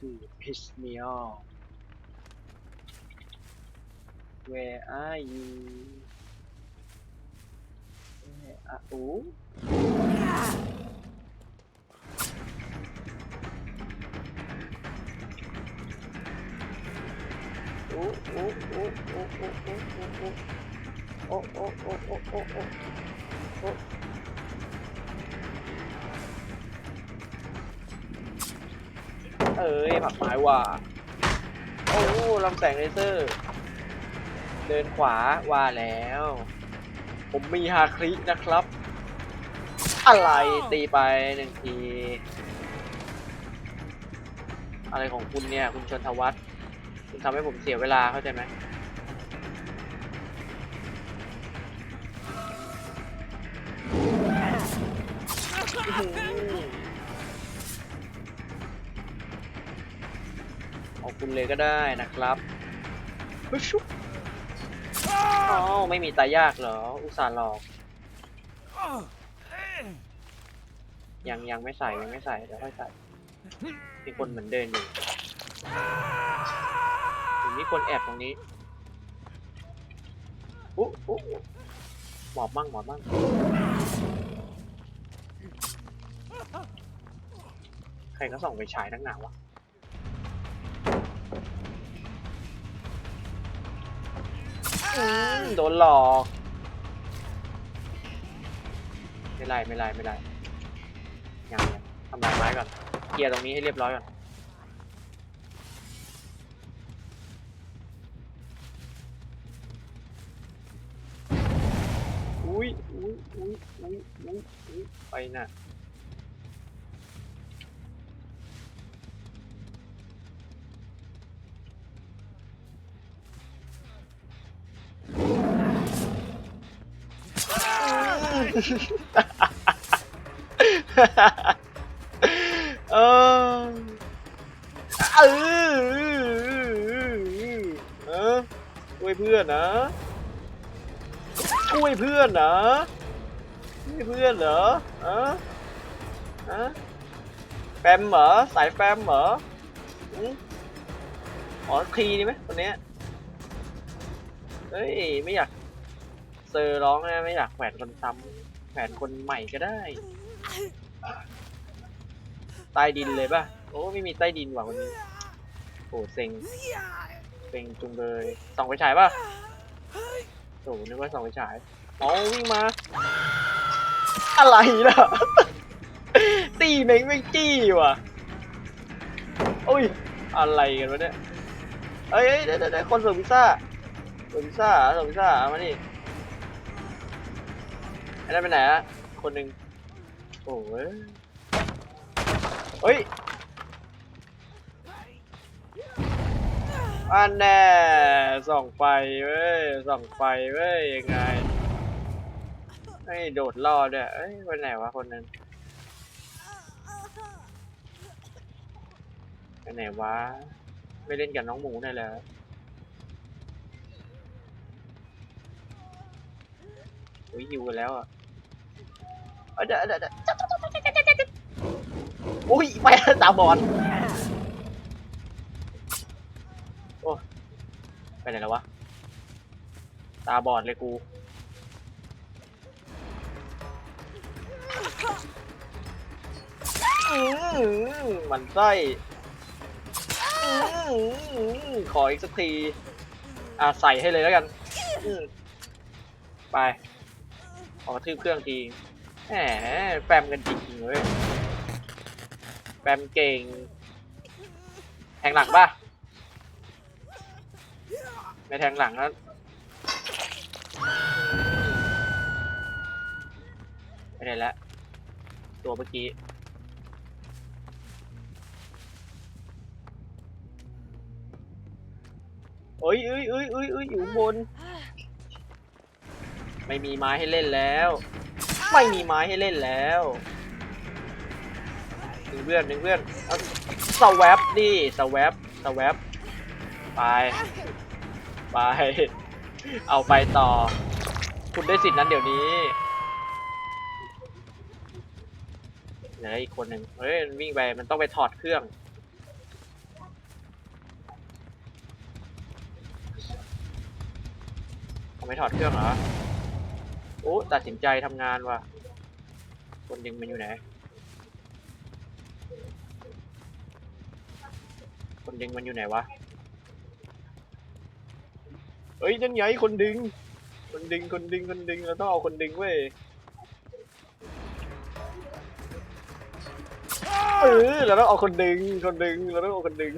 to piss me off Where are you Where are oh oh oh oh oh oh oh oh oh oh oh oh oh oh oh เอ้ยผักไม้ว่ะโอ้ลำแสงเลเซอร์ เดินขวาว่าแล้ว ผมมีฮาครินะครับ อะไรตีไปหนึ่งที อะไรของคุณเนี่ย คุณชนทวัฒน์คุณทำให้ผมเสียเวลาเข้าใจไหมอื้ คุณเลยก็ได้นะครับเฮ้ยชุบอ๋อไม่มีตายากเหรอ อุตส่าห์หลอก ยังยังไม่ใส่ยังไม่ใส่เดี๋ยวค่อยใส่มีคนเหมือนเดินอยู่หรือมีคนแอบตรงนี้อุ๊อุ๊อุ๊หมอบมั่งหมอบมั่งใครก็ส่องไปฉายนักหนาวะ โดนหลอกไม่ไรไม่ไรไม่ไรยังยังทำลายไม้ก่อนเคลียร์ตรงนี้ให้เรียบร้อยก่อนอุ้ยอุ้ยอุ้ยอุ้ยอุ้ยอุ้ยไปน่ะ เออเออเออช่วยเพื่อนนะ ช่วยเพื่อนนะช่วยเพื่อนเหรออะอะแฟมเหรอสายแฟมเหรออ๋อคีนี่ไหมคนเนี้ยเฮ้ย ไม่อยาก เซอร์ร้องนะไม่อยากแขวนคนซ้ำแขวนคนใหม่ก็ได้ ใต้ดินเลยป่ะ โอ้ไม่มีใต้ดินว่ะวันนี้โอ้เซ็งเซ็งจุงเลยส่องไปฉายป่ะโอ้นึกว่าส่องไปฉายอ๋อวิ่งมา อะไรล่ะ ตีเม้งไม่จี้ว่ะโอ้ย อะไรกันวะเนี่ยเอ้ยเดี๋ยวเดี๋ยวเดี๋ยวคนส่งพิซซ่าส่งพิซซ่าส่งพิซซ่าเอามานี่ อ้นั่นไปไหนอะคนหนึ่งโอ้ยเฮ้ยอันแน่ส่องไฟเว้ยส่องไฟเว้ยยังไงไอ้โดดล่อด้วยเอ้ยไปไหนวะคนนั้นไปไหนวะไม่เล่นกับน้องหมูแน่เลยโอ้ยหิวกันแล้วอะ เอาเดี๋ยวเดี๋ยวเดี๋ยวอุ้ยไปตาบอดโอ้ไปไหนแล้ววะ ตาบอดเลยกู มันไส้ขออีกสักที อะใส่ให้เลยแล้วกัน ไป ขอกระทืบเครื่องที แหมแฟมกันจริงๆเว้ยแปมเก่งแทงหลังป่ะไม่แทงหลังแล้วไม่ได้ล้วตัวเมื่อกี้เอ้ยเอ้ยเอ้ยเอ้ยอยู่บน ไม่มีไม้ให้เล่นแล้ว ไม่มีไม้ให้เล่นแล้วนึงเพื่อนดึงเพื่อนเอาสวับดิสวัปสวับไป ไป เอาไปต่อ คุณได้สิทธิ์นั้นเดี๋ยวนี้เหลืออีกคนหนึ่งเฮ้ยวิ่งไป มันต้องไปถอดเครื่อง เอาไปถอดเครื่องเหรอ อ้ตัดสินใจทำงานว่ะ คนดึงมันอยู่ไหน คนดึงมันอยู่ไหนวะ เอ้ยนั่นไงคนดึง คนดึง คนดึง คนดึง เราต้องเอาคนดึงเว้ย เออ เราต้องเอาคนดึง คนดึง เราต้องเอาคนดึง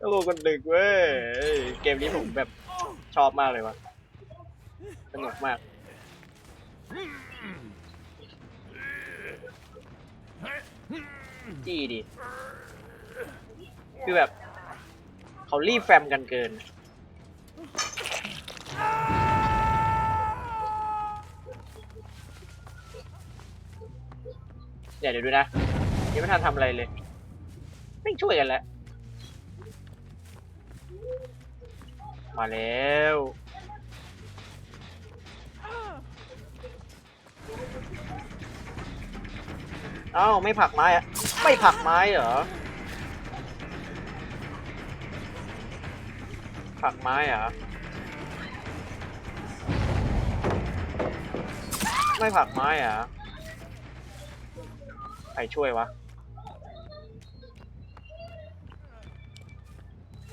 ต้องเอาคนดึงเว้ย เกมนี้ผมแบบชอบมากเลยวะ สนุกมาก จี้ดิ คือแบบ เขารีบแฟมกันเกิน เดี๋ยวเดี๋ยวดูนะยังไม่ทันทำอะไรเลย ไม่ช่วยกันแล้ว มาแล้ว เอ้าไม่ผักไม้อะไม่ผักไม้เหรอผักไม้เหรอไม่ผักไม้เหรอใครช่วยวะ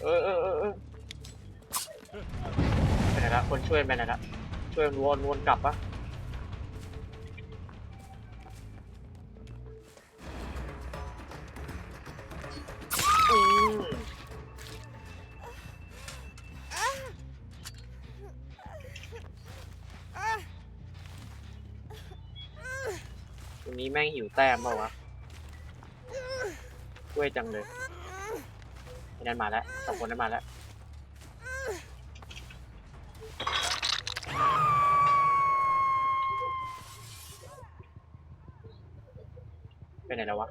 เออเออเออเออไปไหนละคนช่วยไปไหนละช่วยวนวนกลับปะ รงนี้แม่งหิวแต้มเปล่าวะช่วยจังเลยไอ้นั่นมาแล้วสองคนนั้นมาแล้วไปไหนแล้ววะ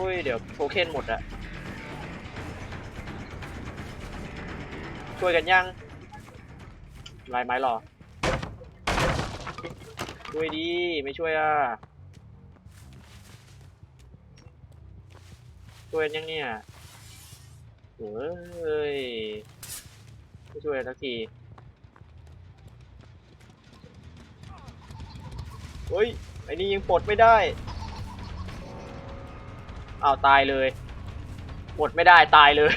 อ้ย เดี๋ยวโทเค็นหมดอะช่วยกันยังลายไม้หรอ ช่วยดี ไม่ช่วยอะ ช่วยยังเนี่ยโอ้ยไม่ช่วยสักทีเฮ้ย ไอ้นี่ยังปลดไม่ได้ เอาตายเลยปลดไม่ได้ตายเลย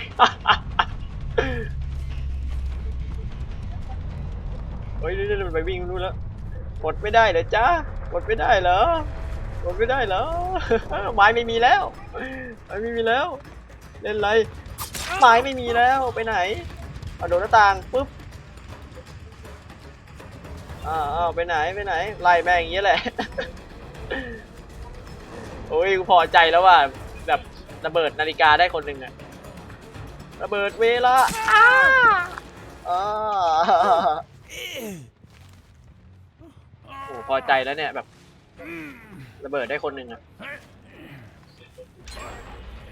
เฮ้ยนี่มันไปวิ่งนู่นแล้วกดไม่ได้เหรอจ๊ะกดไม่ได้เหรอกดไม่ได้เหรอไม้ไม่มีแล้วไม้ไม่มีแล้ว เล่นไรไม้ไม่มีแล้วไปไหนเอาโดดหน้าต่างปุ๊บอ้าวไปไหนไปไหนไล่แม่งอย่างเงี้ยแหละโอ้ยกูพอใจแล้วว่า ระเบิดนาฬิกาได้คนหนึ่งอะระเบิดเวลาอ้าอ่าโอ้พอใจแล้วเนี่ยแบบ ระเบิดได้คนหนึ่งอะ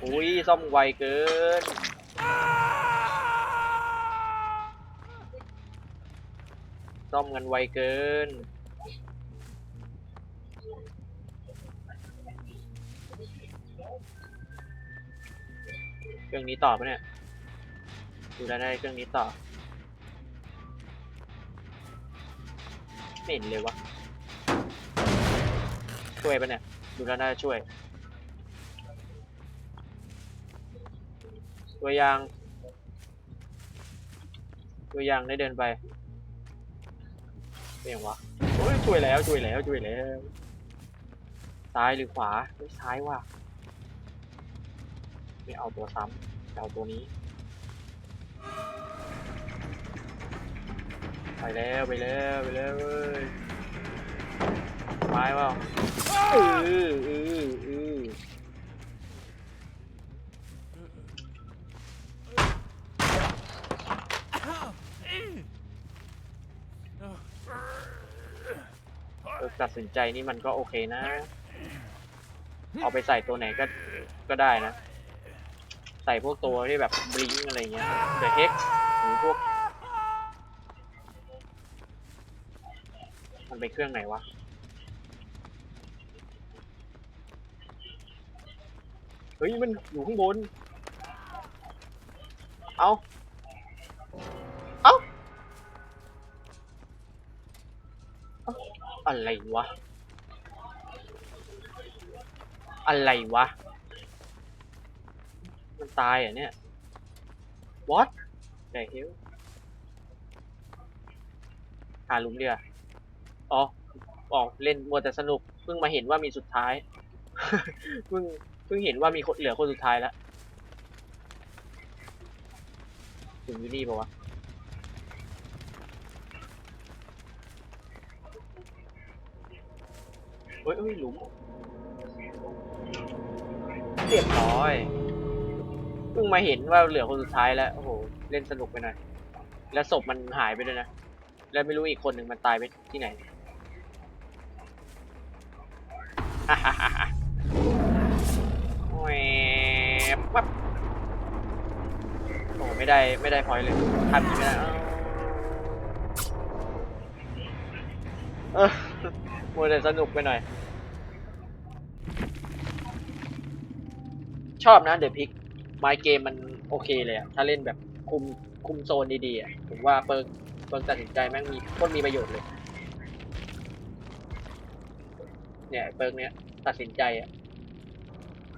อุ้ยซ่อมไวเกินซ่อมกันไวเกิน เครื่องนี้ต่อปะเนี่ยดูได้ได้เครื่องนี้ต่อไม่เห็นเลยวะช่วยปะเนี่ยดูแล้วน่าจะช่วยตัวยางตัวยางได้เดินไปเป็นยังวะโอ้ยช่วยแล้วช่วยแล้วช่วยแล้วซ้ายหรือขวาไม่ซ้ายว่ะ ไม่เอาตัวซ้ำเอาตัวนี้ ไปแล้วไปแล้วไปแล้วเว้ยไม้เปล่าออเออเออเออตัดสินใจนี่มันก็โอเคนะ เอาไปใส่ตัวไหนก็ก็ได้นะ ใส่พวกตัวที่แบบบลิงอะไรเงี้ยเดอะเฮกหรือพวก มันเป็นเครื่องไหนวะเฮ้ยมันอยู่ข้างบน เอาเอาเอาอะไรวะ อะไรวะ ตายอะเนี่ย what the hell หาหลุมเดียวอ๋อออกเล่นมัวแต่สนุก เพิ่งมาเห็นว่ามีสุดท้าย เพิ่งเพิ่งเห็นว่ามีคนเหลือคนสุดท้ายแล้วถึงอยู่นี่ปะวะเฮ้ยเฮ้ยหลุมเรียบร้อย เพิ่งมาเห็นว่าเหลือคนสุดท้ายแล้ว โอ้โห เล่นสนุกไปหน่อย แล้วศพมันหายไปด้วยนะ แล้วไม่รู้อีกคนหนึ่งมันตายไปที่ไหน ฮ่าฮ่าฮ่าฮ่าแหวบปั๊บโอ้ไม่ได้ไม่ได้พอยเลยทำยังไม่ได้อ้าวเออมัวสนุกไปหน่อย ชอบนะเดอะพิก ไมเกมมันโอเคเลยอะถ้าเล่นแบบคุมคุมโซนดีๆอะผมว่าเปิร์กเปิร์กตัดสินใจแม่งมีโคตรมีประโยชน์เลย เนี่ยเปิร์กเนี้ยตัดสินใจอะ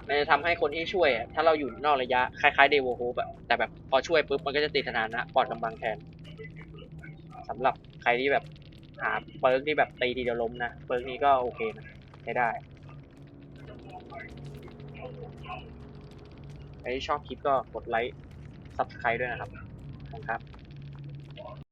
มันจะทำให้คนที่ช่วยอะถ้าเราอยู่นอกระยะคล้ายๆเดวโฮปอะแต่แบบพอช่วยปุ๊บมันก็จะติดสถานะปลอดกำบังแทนสำหรับใครที่แบบหาเปิร์กที่แบบตีทีเดียวล้มนะเปิร์กนี้ก็โอเคนะใช้ได้ ใครที่ชอบคลิปก็กดไลค์ซับสไครต์ด้วยนะครับขอบคุณครับ